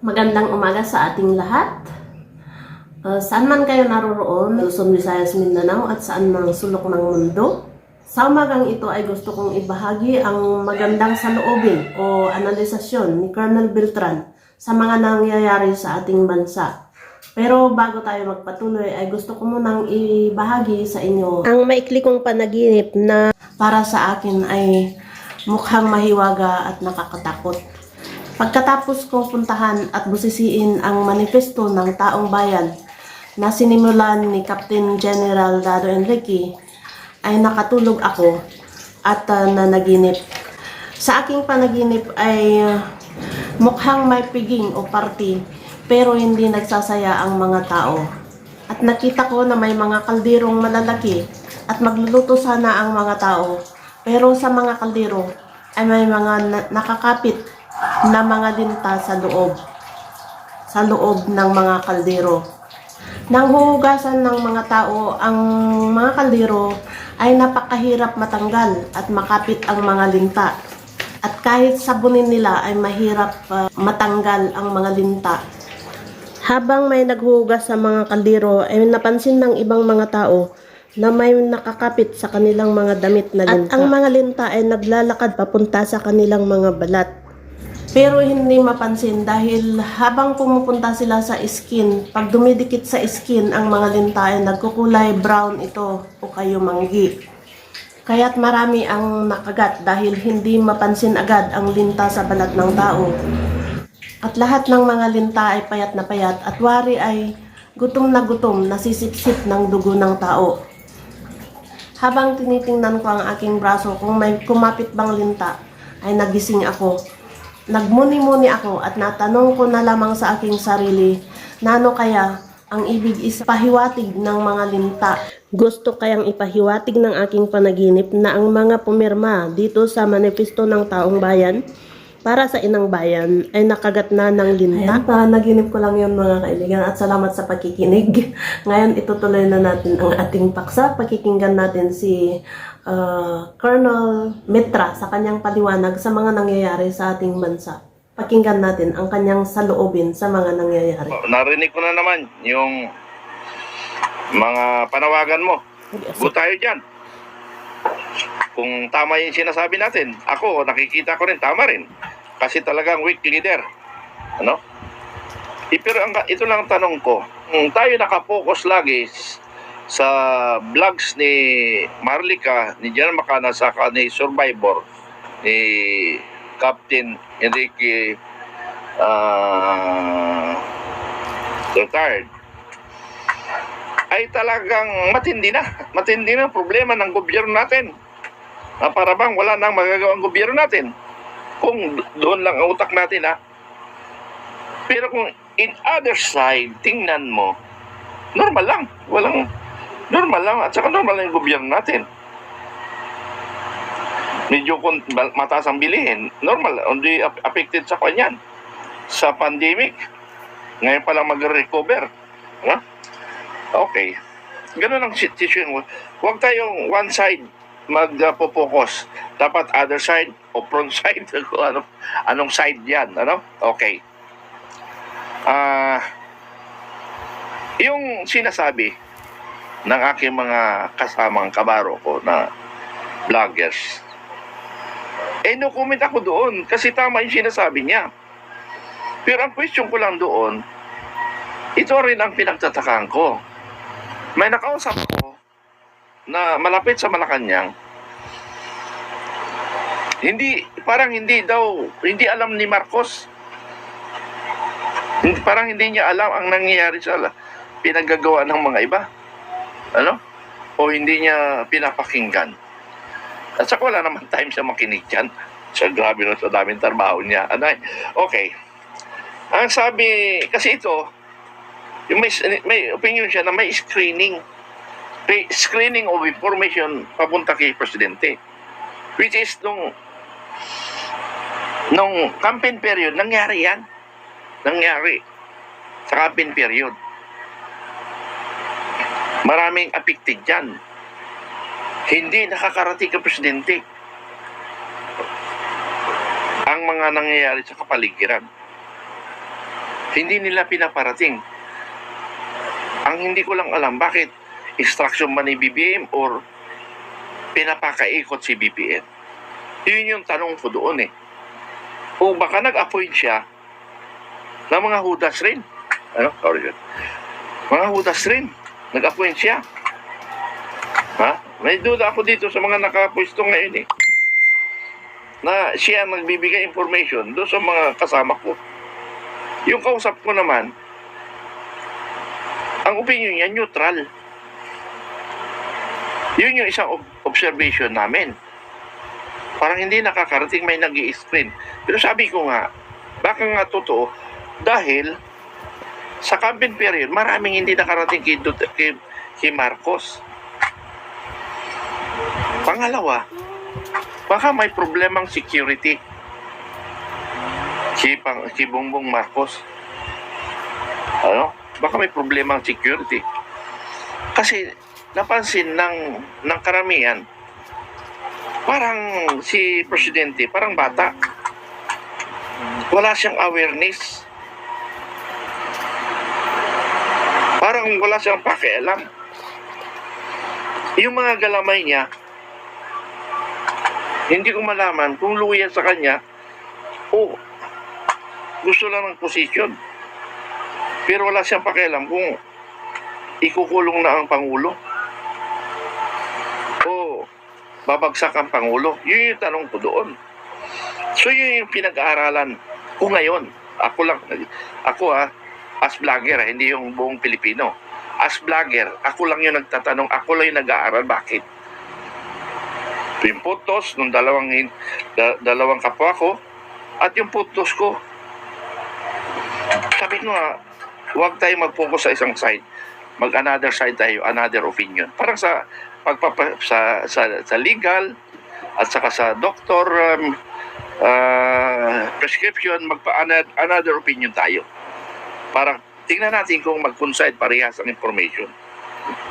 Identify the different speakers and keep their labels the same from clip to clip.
Speaker 1: Magandang umaga sa ating lahat. Uh, saan man kayo naroroon, Luzon, Visayas, Mindanao at saan mang sulok ng mundo. Sa umagang ito ay gusto kong ibahagi ang magandang saloobin o analisasyon ni Colonel Beltran sa mga nangyayari sa ating bansa. Pero bago tayo magpatuloy ay gusto ko munang ibahagi sa inyo ang maikli kong panaginip na para sa akin ay mukhang mahiwaga at nakakatakot. Pagkatapos ko puntahan at busisiin ang manifesto ng taong bayan na sinimulan ni Captain General Dado Enrique, ay nakatulog ako at uh, nanaginip. Sa aking panaginip ay uh, mukhang may piging o party pero hindi nagsasaya ang mga tao. At nakita ko na may mga kaldirong malalaki at magluluto sana ang mga tao. Pero sa mga kaldero ay may mga na- nakakapit na mga linta sa loob. Sa loob ng mga kaldero. Nang huhugasan ng mga tao ang mga kaldero ay napakahirap matanggal at makapit ang mga linta. At kahit sabunin nila ay mahirap uh, matanggal ang mga linta. Habang may naghuhugas sa mga kaldero ay napansin ng ibang mga tao na may nakakapit sa kanilang mga damit na linta. At ang mga linta ay naglalakad papunta sa kanilang mga balat. Pero hindi mapansin dahil habang pumupunta sila sa skin, pag dumidikit sa skin ang mga linta ay nagkukulay brown ito o kayo manggi. Kaya't marami ang nakagat dahil hindi mapansin agad ang linta sa balat ng tao. At lahat ng mga linta ay payat na payat at wari ay gutom na gutom nasisipsip ng dugo ng tao. Habang tinitingnan ko ang aking braso kung may kumapit bang linta, ay nagising ako. Nagmuni-muni ako at natanong ko na lamang sa aking sarili, nano kaya ang ibig is pahiwatig ng mga linta. Gusto kayang ipahiwatig ng aking panaginip na ang mga pumirma dito sa manifesto ng taong bayan para sa inang bayan ay nakagat na ng linta. Ayan, panaginip ko lang yun mga kaibigan at salamat sa pakikinig. Ngayon itutuloy na natin ang ating paksa. Pakikinggan natin si uh, Colonel Mitra sa kanyang paliwanag sa mga nangyayari sa ating bansa. Pakinggan natin ang kanyang saloobin sa mga nangyayari.
Speaker 2: Narinig ko na naman yung mga panawagan mo. Go tayo dyan. Kung tama yung sinasabi natin, ako, nakikita ko rin, tama rin. Kasi talagang weak leader. Ano? Eh, Pero ang, ito lang ang tanong ko. Kung tayo nakapokus lagi sa vlogs ni Marlica, ni Jan Macana, saka ni Survivor, ni Captain Enrique ah retired, ay talagang matindi na. Matindi na problema ng gobyerno natin. Na para bang wala nang magagawa ang gobyerno natin. Kung doon lang ang utak natin ha. Pero kung in other side, tingnan mo, normal lang. Walang, normal lang. At saka normal lang yung gobyerno natin. Medyo kung mataas ang bilihin, normal. Ap- affected sa kanyan. Sa pandemic. Ngayon pa lang mag-recover. Ha? Okay. Ganun ang situation. Huwag tayong one side magpo-focus. Dapat other side o front side. Ano, anong side yan. Ano? Okay. Ah, yung sinasabi ng aking mga kasamang kabaro ko na vloggers, eh no comment ako doon kasi tama yung sinasabi niya. Pero ang question ko lang doon, ito rin ang pinagtatakaan ko. May nakausap ko na malapit sa Malacanang. Hindi, parang hindi daw, hindi alam ni Marcos. Parang hindi niya alam ang nangyayari sa pinaggagawa ng mga iba. Ano? O hindi niya pinapakinggan. At saka wala naman time siya makinig dyan. Siya grabe na sa daming trabaho niya. Ano? eh? Okay. Ang sabi, kasi ito, yung may, may opinion siya na may screening. May screening of information papunta kay Presidente. Which is nung nung campaign period, nangyari yan. Nangyari. Sa campaign period. Maraming affected dyan. Hindi nakakarating kay Presidente ang mga nangyayari sa kapaligiran. Hindi nila pinaparating. Ang hindi ko lang alam, bakit instruction man ni BBM or pinapakaikot si BBM? Yun yung tanong ko doon eh. O baka nag-appoint siya ng mga hudas rin. Ano? Sorry. Mga hudas rin. Nag-appoint siya. Ha? May duda ako dito sa mga nakapwesto ngayon eh. Na siya ang nagbibigay information doon sa mga kasama ko. Yung kausap ko naman, ang opinion niya neutral. Yun yung isang ob- observation namin. Parang hindi nakakarating may nag screen Pero sabi ko nga, baka nga totoo, dahil sa campaign period, maraming hindi nakarating kay, Dut- kay, kay Marcos. Pangalawa, baka may problemang security si, Pang, si Bongbong Marcos. Ano? Baka may problemang security. Kasi napansin ng, ng karamihan, parang si Presidente, parang bata. Wala siyang awareness. Parang wala siyang pakialam. Yung mga galamay niya, hindi ko malaman kung luya sa kanya o gusto lang ng posisyon. Pero wala siyang pakialam kung ikukulong na ang Pangulo o babagsak ang Pangulo. Yun yung tanong ko doon. So yun yung pinag-aaralan ko ngayon. Ako lang, ako ha, as vlogger, ha, hindi yung buong Pilipino. As vlogger, ako lang yung nagtatanong, ako lang yung nag-aaral. Bakit? Yung putos ng dalawang, da- dalawang kapwa ko at yung putos ko. Sabi ko nga, huwag tayo mag-focus sa isang side. Mag-another side tayo, another opinion. Parang sa pagpapa, sa, sa, sa legal at saka sa doctor um, uh, prescription, magpa-another opinion tayo. Para tingnan natin kung mag-coincide parehas ang information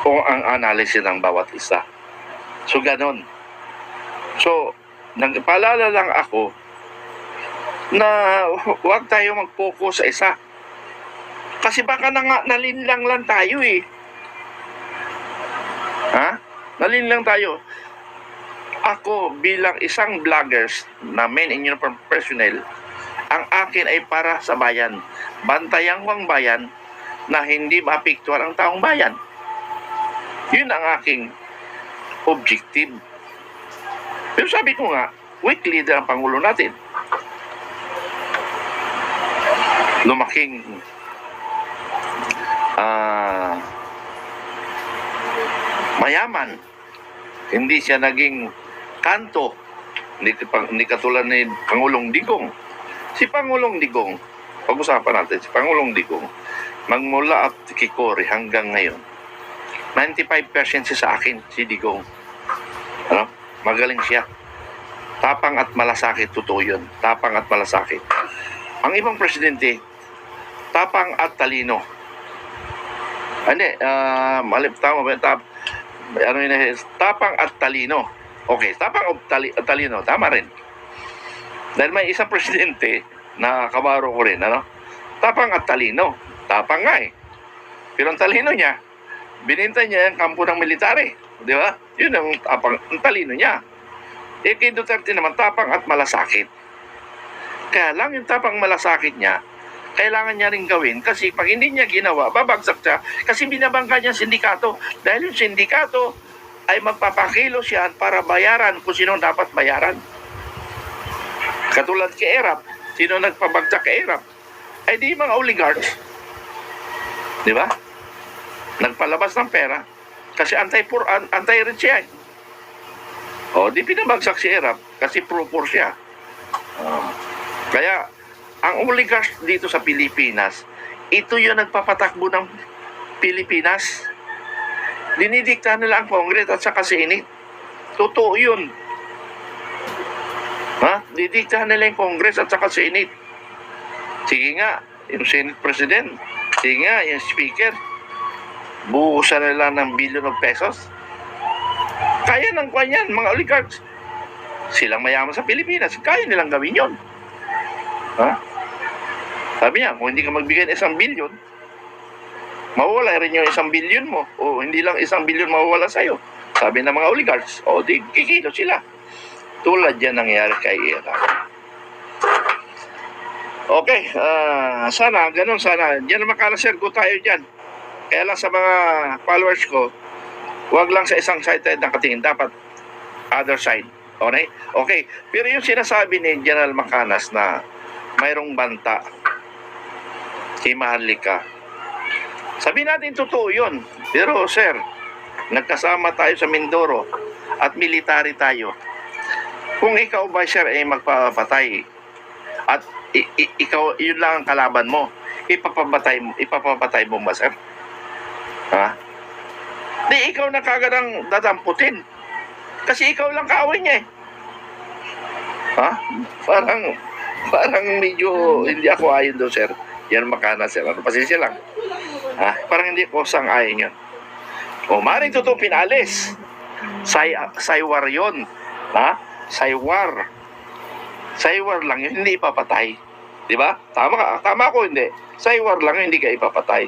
Speaker 2: kung ang analysis ng bawat isa. So, ganon. So, nagpaalala lang ako na huwag tayo mag-focus sa isa. Kasi baka na nga, nalinlang lang tayo eh. Ha? Nalinlang tayo. Ako bilang isang vloggers na men in uniform personnel, ang akin ay para sa bayan. Bantayan ko ang bayan na hindi maapektuhan ang taong bayan. Yun ang aking objective. Pero sabi ko nga, weak leader ang Pangulo natin. Lumaking ah mayaman. Hindi siya naging kanto. Hindi, hindi katulad ni Pangulong Digong. Si Pangulong Digong, pag-usapan natin, si Pangulong Digong, magmula at Kikori hanggang ngayon, 95% siya sa akin, si Digong. Ano? Magaling siya. Tapang at malasakit, totoo yun. Tapang at malasakit. Ang ibang presidente, tapang at talino. Hindi, ah, malip, tama ba? Tap, ano yun, eh, tapang at talino. Okay, tapang at tali, talino, tama rin. Dahil may isang presidente na kabaro ko rin, ano? Tapang at talino. Tapang nga eh. Pero ang talino niya, bininta niya ang kampo ng military. Di ba? Yun ang, tapang, ang talino niya. Eh kay Duterte naman, tapang at malasakit. Kaya lang yung tapang malasakit niya, kailangan niya rin gawin kasi pag hindi niya ginawa, babagsak siya. Kasi binabangka niya sindikato. Dahil yung sindikato ay magpapakilos yan para bayaran kung sino dapat bayaran. Katulad kay Erap, sino nagpabagsak kay Erap? Ay di mga oligarchs. Di ba? Nagpalabas ng pera kasi anti-poor, an- anti-rich siya. eh. O, di pinabagsak si Erap kasi pro-poor siya. Kaya, ang oligarchs dito sa Pilipinas, ito yung nagpapatakbo ng Pilipinas. Dinidikta nila ang Congress at saka Senate. Totoo yun. Ha? Didikta nila yung Congress at saka Senate. Sige nga, yung Senate President. Sige nga, yung Speaker. Buhusan nila ng billion of pesos. Kaya ng kwan yan, mga oligarchs. Silang mayaman sa Pilipinas. Kaya nilang gawin yon. Ha? Sabi niya, kung hindi ka magbigay ng isang bilyon, mawawala rin yung isang bilyon mo. O hindi lang isang bilyon mawawala sa'yo. Sabi ng mga oligarchs, o di kikilo sila. Tulad yan nangyari kay Iran. Okay, ah, sana, ganun sana. Diyan naman kalasergo tayo dyan. Kaya lang sa mga followers ko, wag lang sa isang side tayo nakatingin. Dapat other side. Okay? Okay. Pero yung sinasabi ni General Macanas na mayroong banta kay Maharlika, sabi natin totoo yun. Pero sir, nagkasama tayo sa Mindoro at military tayo. Kung ikaw ba sir ay magpapatay at i- i- ikaw yun lang ang kalaban mo, ipapapatay mo, ipapapatay mo ba sir? Ha? Di ikaw na kagad ang dadamputin. Kasi ikaw lang kaaway niya eh. Ha? Parang, parang medyo hindi ako ayon doon, sir. Yan makana, sir. Ano, pasensya lang. Ha? Parang hindi ko sang ayon yun. O, maring totoo pinalis. Say, saywar yun. Ha? Saywar. Saywar lang yun, hindi ipapatay. Di ba? Tama ka. Tama ko, hindi. Saywar lang yun, hindi ka ipapatay.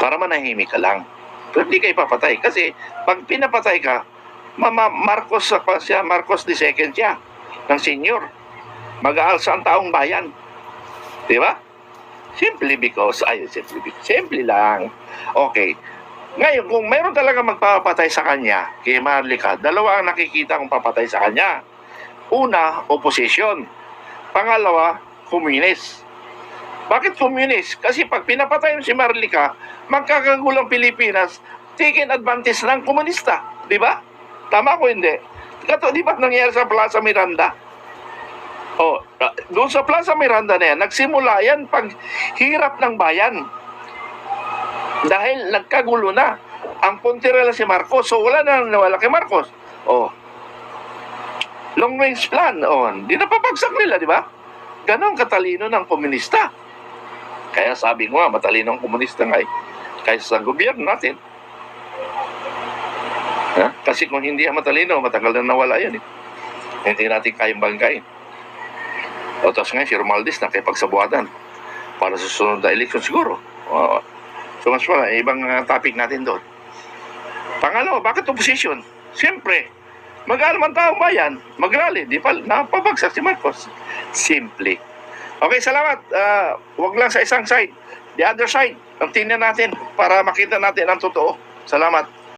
Speaker 2: Para manahimik ka lang. Pero hindi ka ipapatay. Kasi pag pinapatay ka, Mama Marcos siya, Marcos the second siya, ng senior. Mag-aalsa ang taong bayan. Di ba? Simply because, ay, simply because, simply lang. Okay. Ngayon, kung mayroon talaga magpapatay sa kanya, kay Marlica, dalawa ang nakikita kong papatay sa kanya. Una, opposition. Pangalawa, communist. Bakit communist? Kasi pag pinapatay mo si Marlica, magkakagulang Pilipinas, taken advantage ng komunista. Di ba? Tama ko hindi. Kato, di ba nangyari sa Plaza Miranda? Oh, ah, doon sa Plaza Miranda na yan, nagsimula yan pag hirap ng bayan. Dahil nagkagulo na. Ang puntirela si Marcos. So wala na nawala kay Marcos. Oh. Long range plan. Oh, di napapagsak nila, di ba? Ganon katalino ng komunista. Kaya sabi ko nga, matalino ang komunista nga eh. Kaysa sa gobyerno natin. Ha? Kasi kung hindi matalino, matagal na nawala yan eh. Hindi natin kayang banggain. O tapos ngayon, si Romualdez na kay pagsabuatan para sa susunod na election siguro. O, so mas wala, ibang uh, topic natin doon. Pangalawa, bakit opposition? Siyempre, mag-alam ang taong bayan, mag-rally, di pa, napabagsak si Marcos. Simple. Okay, salamat. Uh, wag lang sa isang side. The other side, ang tingnan natin para makita natin ang totoo. Salamat.